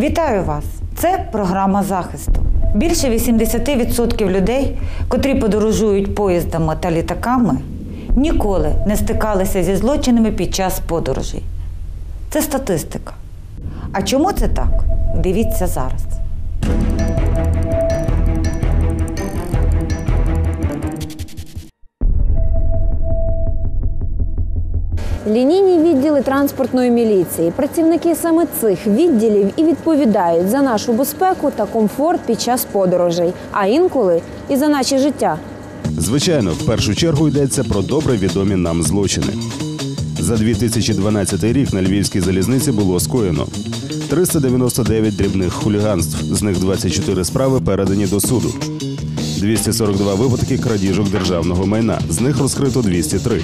Вітаю вас! Це програма захисту. Більше 80% людей, котрі подорожують поїздами та літаками, ніколи не стикалися зі злочинами під час подорожей. Це статистика. А чому це так? Дивіться зараз. Лінійні відділи транспортної міліції. Працівники саме цих відділів і відповідають за нашу безпеку та комфорт під час подорожей, а інколи і за наші життя. Звичайно, в першу чергу йдеться про добре відомі нам злочини. За 2012 рік на львівській залізниці було скоєно 399 дрібних хуліганств, з них 24 справи передані до суду. 242 випадки крадіжок державного майна, з них розкрито 203.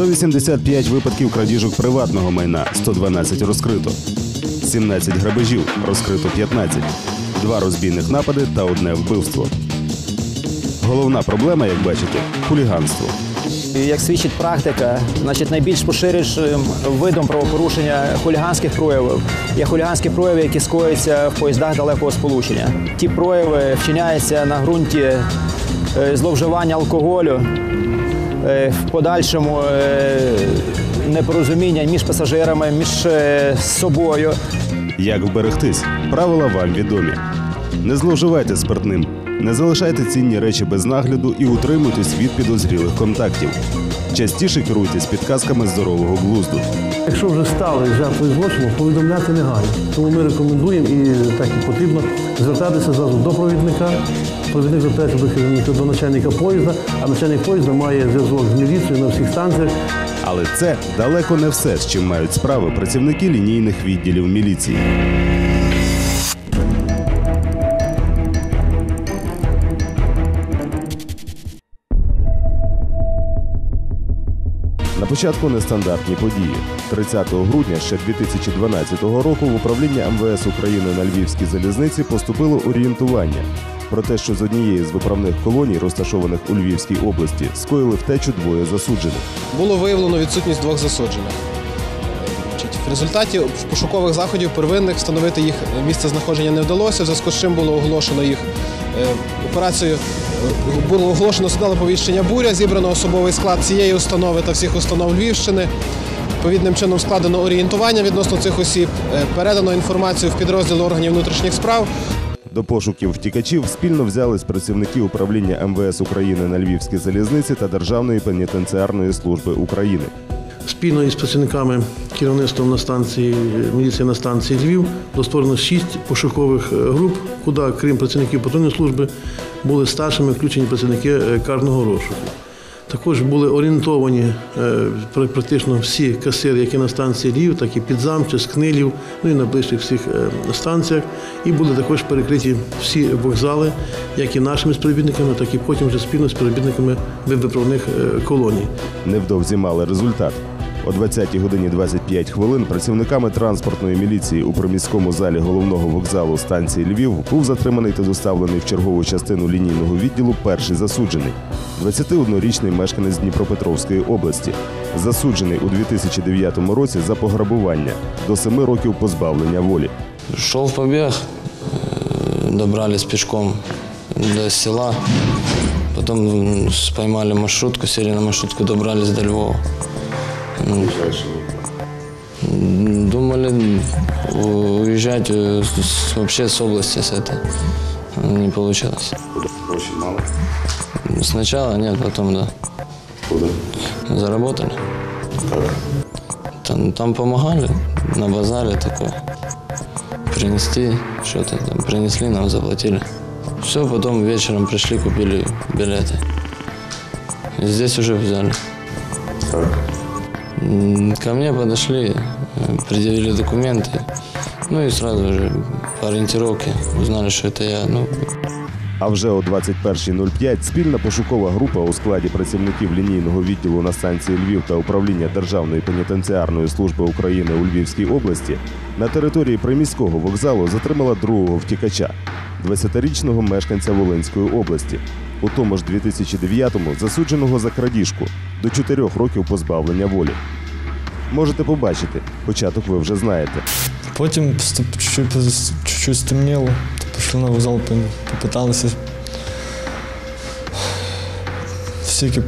185 випадків крадіжок приватного майна, 112 розкрито. 17 грабежів, розкрито 15. Два розбійних напади та одне вбивство. Головна проблема, як бачите, хуліганство. Як свідчить практика, значить найбільш поширенішим видом правопорушення хуліганських проявів є хуліганські прояви, які скоюються в поїздах далекого сполучення. Ті прояви вчиняються на ґрунті е, зловживання алкоголю, в подальшому е, непорозуміння між пасажирами, між е, собою. Як вберегтись? Правила вам відомі. Не зловживайте спиртним, не залишайте цінні речі без нагляду і утримуйтесь від підозрілих контактів. Частіше керуйтесь підказками здорового глузду. Якщо вже стали жертвою злочину, повідомляти негайно. Тому ми рекомендуємо і так і потрібно звертатися зразу до провідника. Провідник звертається до до начальника поїзда, а начальник поїзда має зв'язок з міліцією на всіх станціях. Але це далеко не все, з чим мають справи працівники лінійних відділів міліції. На початку нестандартні події. 30 грудня ще 2012 року в управління МВС України на Львівській залізниці поступило орієнтування про те, що з однієї з виправних колоній, розташованих у Львівській області, скоїли втечу двоє засуджених. було виявлено відсутність двох засуджених. В результаті пошукових заходів первинних встановити їх місце знаходження не вдалося, в зв'язку з чим було оголошено їх е, операцію. е, Було оголошено судове повіщення буря, зібрано особовий склад цієї установи та всіх установ Львівщини. Відповідним чином складено орієнтування відносно цих осіб, е, передано інформацію в підрозділ органів внутрішніх справ. До пошуків втікачів спільно взялись працівники управління МВС України на Львівській залізниці та Державної пенітенціарної служби України. Спільно із працівниками керівництвом на станції міліції на станції Львів було створено шість пошукових е, груп, куди, крім працівників патрульної служби, були старшими включені працівники е, карного розшуку. Також були орієнтовані е, практично всі касири, які на станції Львів, так і Підзамче, Скнилів, ну і на ближчих всіх е, станціях. І були також перекриті всі вокзали, як і нашими співробітниками, так і потім вже спільно з співробітниками виправних е, колоній. Невдовзі мали результат. О 20 годині 25 хвилин працівниками транспортної міліції у приміському залі головного вокзалу станції Львів був затриманий та доставлений в чергову частину лінійного відділу перший засуджений 21-річний мешканець Дніпропетровської області, засуджений у 2009 році за пограбування до 7 років позбавлення волі. Шел побег, э, добрались пешком до села, потом м, поймали маршрутку, сели на маршрутку, добрались до Львова. Думали у- уезжать э, вообще с области с этой. Не получилось. Сначала нет, потом да. Заработали. Там, там помогали на базаре такое принести что-то там принесли, нам заплатили. Все, потом вечером пришли, купили билеты. И здесь уже взяли. М, Ко мне подошли, э, предъявили документы. Ну и сразу же по ориентировке узнали, что это я. Ну, А вже о 21.05 спільна пошукова група у складі працівників лінійного відділу на станції Львів та управління Державної пенітенціарної служби України у Львівській області на території приміського вокзалу затримала другого втікача, 20-річного мешканця Волинської області. У тому ж 2009-му засудженого за крадіжку до 4 років позбавлення волі. Можете побачити, початок ви вже знаєте. Потім чуть-чуть, стемніло, пішли на вокзал, попиталися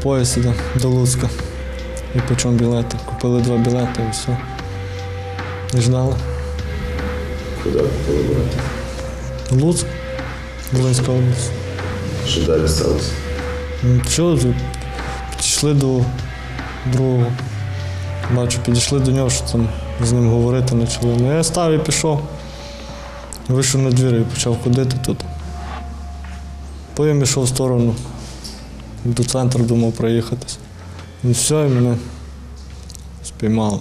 поїзд іде до Луцька. І по чому білети. Купили два білети і все. І ждали. Куди купили брати? Луцьк, Волинська область. Що далі сталося? Ну, Що, тут підійшли до другого. Бачу, підійшли до нього, що там з ним говорити почали. Ну я став і пішов. Вийшов на двір і почав ходити тут. Потім йшов в сторону. До центру думав проїхатись. І все, і мене спіймали.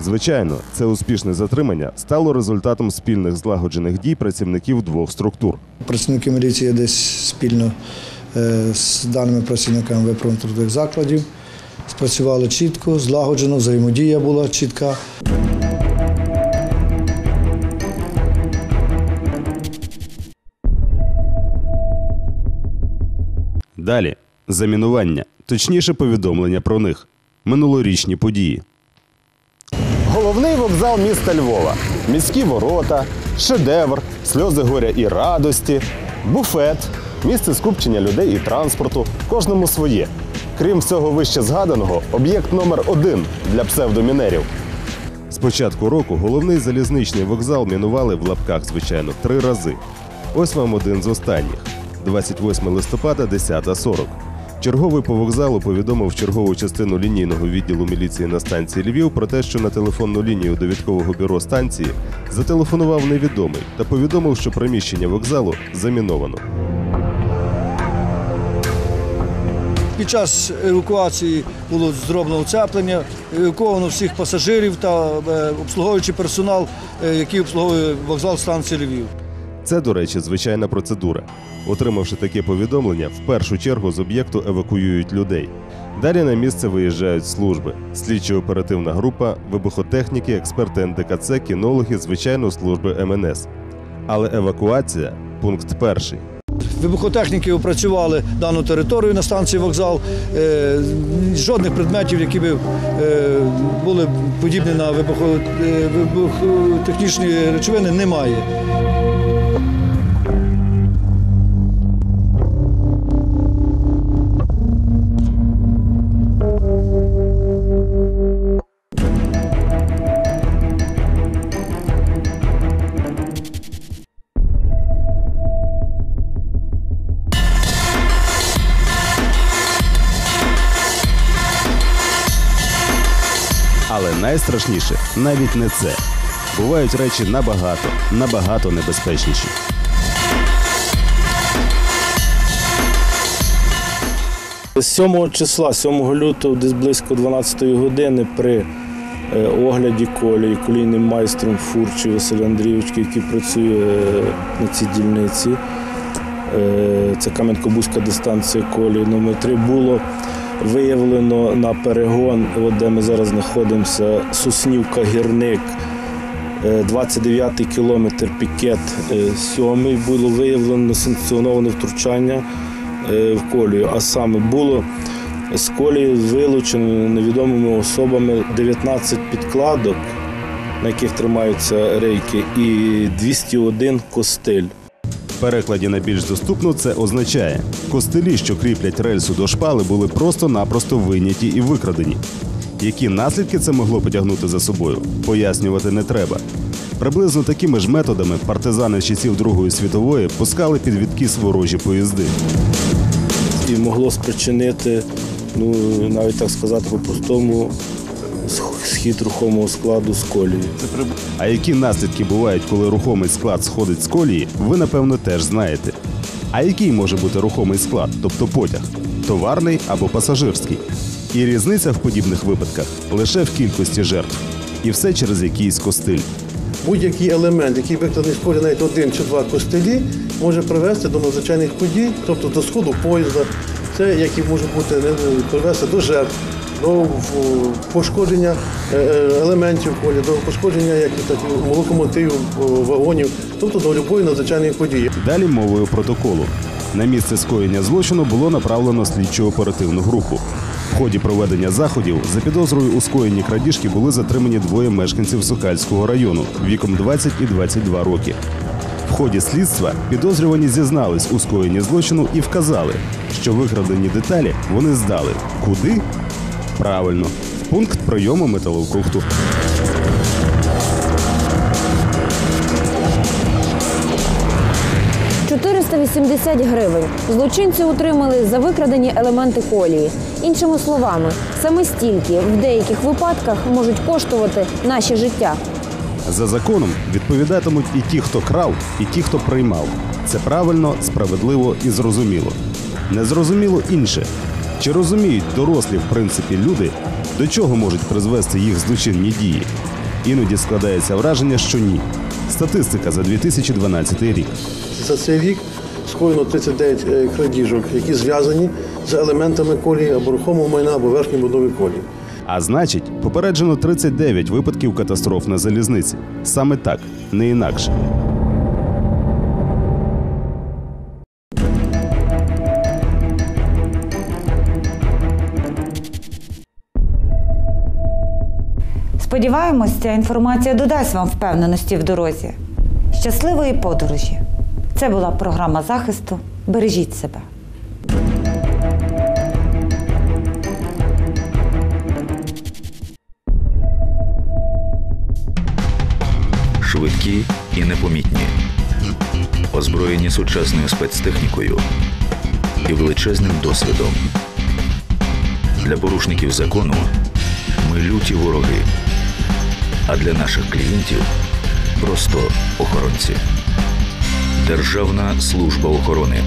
Звичайно, це успішне затримання стало результатом спільних злагоджених дій працівників двох структур. Працівники міліції десь спільно е, з даними працівниками виправно-трудових закладів спрацювали чітко, злагоджено, взаємодія була чітка. Далі замінування, точніше повідомлення про них. Минулорічні події. Головний вокзал міста Львова, міські ворота, шедевр, сльози горя і радості, буфет, місце скупчення людей і транспорту, кожному своє. Крім всього вище згаданого, об'єкт номер один для псевдомінерів. З початку року головний залізничний вокзал мінували в лапках, звичайно, три рази. Ось вам один з останніх: 28 листопада, 10.40. Черговий по вокзалу повідомив чергову частину лінійного відділу міліції на станції Львів про те, що на телефонну лінію довідкового бюро станції зателефонував невідомий та повідомив, що приміщення вокзалу заміновано. Під час евакуації було зроблено оцеплення, евакуовано всіх пасажирів та е, обслуговуючий персонал, е, який обслуговує вокзал станції Львів. Це, до речі, звичайна процедура. Отримавши таке повідомлення, в першу чергу з об'єкту евакуюють людей. Далі на місце виїжджають служби: слідчо-оперативна група, вибухотехніки, експерти НДКЦ, кінологи, звичайно, служби МНС. Але евакуація пункт перший. Вибухотехніки опрацювали дану територію на станції вокзал. Е, Жодних предметів, які б е, були подібні на е, вибухотехнічні речовини, немає. Найстрашніше навіть не це. Бувають речі набагато, набагато небезпечніші. З 7 числа, 7 лютого, десь близько 12 години, при е, огляді колії колійним майстром Фурчі Василь Андрійовича, який працює е, на цій дільниці, е, це Кам'янко-Бузька дистанція колії номер 3 було виявлено на перегон, от де ми зараз знаходимося, Соснівка Гірник. Е, 29-й кілометр пікет 7 було виявлено санкціоноване втручання е, в колію. А саме було з колії вилучено невідомими особами 19 підкладок, на яких тримаються рейки, і 201 костиль. Перекладі на більш доступно це означає, костелі, що кріплять рельсу до шпали, були просто-напросто виняті і викрадені. Які наслідки це могло потягнути за собою, пояснювати не треба. Приблизно такими ж методами партизани з часів Другої світової пускали під відкіс ворожі поїзди. І могло спричинити, ну навіть так сказати по-простому, схід рухомого складу з колії. А які наслідки бувають, коли рухомий склад сходить з колії, ви напевно теж знаєте. А який може бути рухомий склад, тобто потяг? Товарний або пасажирський? І різниця в подібних випадках лише в кількості жертв. І все через якийсь костиль. Будь-який елемент, який викладений з навіть один чи два костелі, може привести до надзвичайних подій, тобто до сходу поїзда. Це які можуть бути не- привести до жертв, до пошкодження е, е, елементів поля, до пошкодження як локомотивів, о, вагонів, тобто до будь-якої надзвичайної події. Далі мовою протоколу. На місце скоєння злочину було направлено слідчо оперативну групу. В ході проведення заходів за підозрою у скоєнні крадіжки були затримані двоє мешканців Сокальського району віком 20 і 22 роки. В ході слідства підозрювані зізнались у скоєнні злочину і вказали, що викрадені деталі вони здали. Куди? Правильно, пункт прийому металобрухту. – 480 гривень. Злочинці отримали за викрадені елементи колії. Іншими словами, саме стільки в деяких випадках можуть коштувати наше життя. За законом відповідатимуть і ті, хто крав, і ті, хто приймав. Це правильно, справедливо і зрозуміло. Незрозуміло інше. Чи розуміють дорослі, в принципі, люди, до чого можуть призвести їх злочинні дії? Іноді складається враження, що ні. Статистика за 2012 рік. За цей рік скоєно 39 е, крадіжок, які зв'язані з елементами колії або рухомого майна, або верхньої будови колії. А значить, попереджено 39 випадків катастроф на залізниці. Саме так, не інакше. Сподіваємось, ця інформація додасть вам впевненості в дорозі. Щасливої подорожі! Це була програма захисту. Бережіть себе. швидкі і непомітні, озброєні сучасною спецтехнікою і величезним досвідом. Для порушників закону ми люті вороги, а для наших клієнтів просто охоронці. Державна служба охорони.